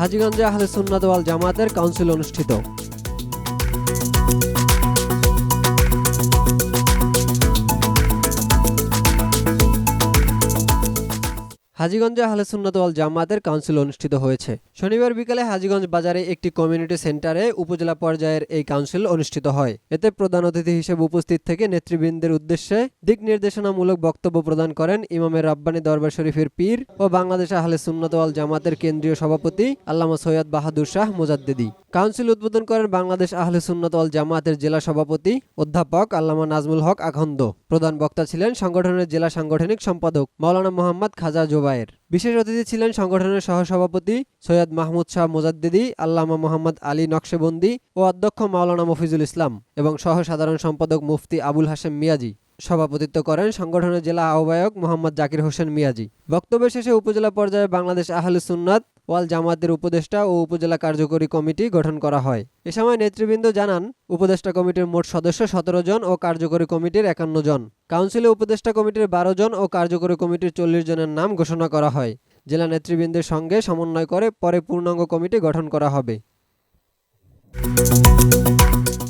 হাজীগঞ্জে আহলে সুন্নাদ জামাতের কাউন্সিল অনুষ্ঠিত। হাজীগঞ্জে আহলে সুন্নাত ওয়াল জামাতের কাউন্সিল অনুষ্ঠিত হয়েছে। শনিবার বিকালে হাজিগঞ্জ বাজারে একটি কমিউনিটি সেন্টারে উপজেলা পর্যায়ের এই কাউন্সিল অনুষ্ঠিত হয়। এতে প্রধান অতিথি হিসেবে উপস্থিত থেকে নেতৃবৃন্দের উদ্দেশ্যে দিক নির্দেশনামূলক বক্তব্য প্রদান করেন ইমামের রাব্বানী দরবার শরীফের পীর ও বাংলাদেশ আহলে সুন্নাত ওয়াল জামাতের কেন্দ্রীয় সভাপতি আল্লামা সৈয়দ বাহাদুর শাহ মুজাদ্দেদি। কাউন্সিল উদ্বোধন করেন বাংলাদেশ আহলে সুন্নাত ওয়াল জামাতের জেলা সভাপতি অধ্যাপক আল্লামা নাজমুল হক আখন্দ। প্রধান বক্তা ছিলেন সংগঠনের জেলা সাংগঠনিক সম্পাদক মাওলানা মোহাম্মদ খাজা জোবায়ের। বিশেষ অতিথি ছিলেন সংগঠনের সহসভাপতি সৈয়দ মাহমুদ শাহ মোজাদ্দেদি, আল্লামা মোহাম্মদ আলী নকশেবন্দি ও অধ্যক্ষ মাওলানা মফিজুল ইসলাম এবং সহ সাধারণ সম্পাদক মুফতি আবুল হাসেম মিয়াজি। সভাপতিত্ব করেন সংগঠনের জেলা আহ্বায়ক মোহাম্মদ জাকির হোসেন মিয়াজি। বক্তব্য শেষে উপজেলা পর্যায়ে বাংলাদেশ আহলে সুন্নাত ওয়াল জামাতের উপদেষ্টা ও উপজেলা কার্যকরী কমিটি গঠন করা হয়। এ সময় নেতৃবৃন্দ জানান, উপদেষ্টা কমিটির মোট সদস্য সতেরো জন ও কার্যকরী কমিটির একান্ন জন। কাউন্সিলে উপদেষ্টা কমিটির বারো জন ও কার্যকরী কমিটির চল্লিশ জনের নাম ঘোষণা করা হয়। জেলা নেতৃবৃন্দের সঙ্গে সমন্বয় করে পরে পূর্ণাঙ্গ কমিটি গঠন করা হবে।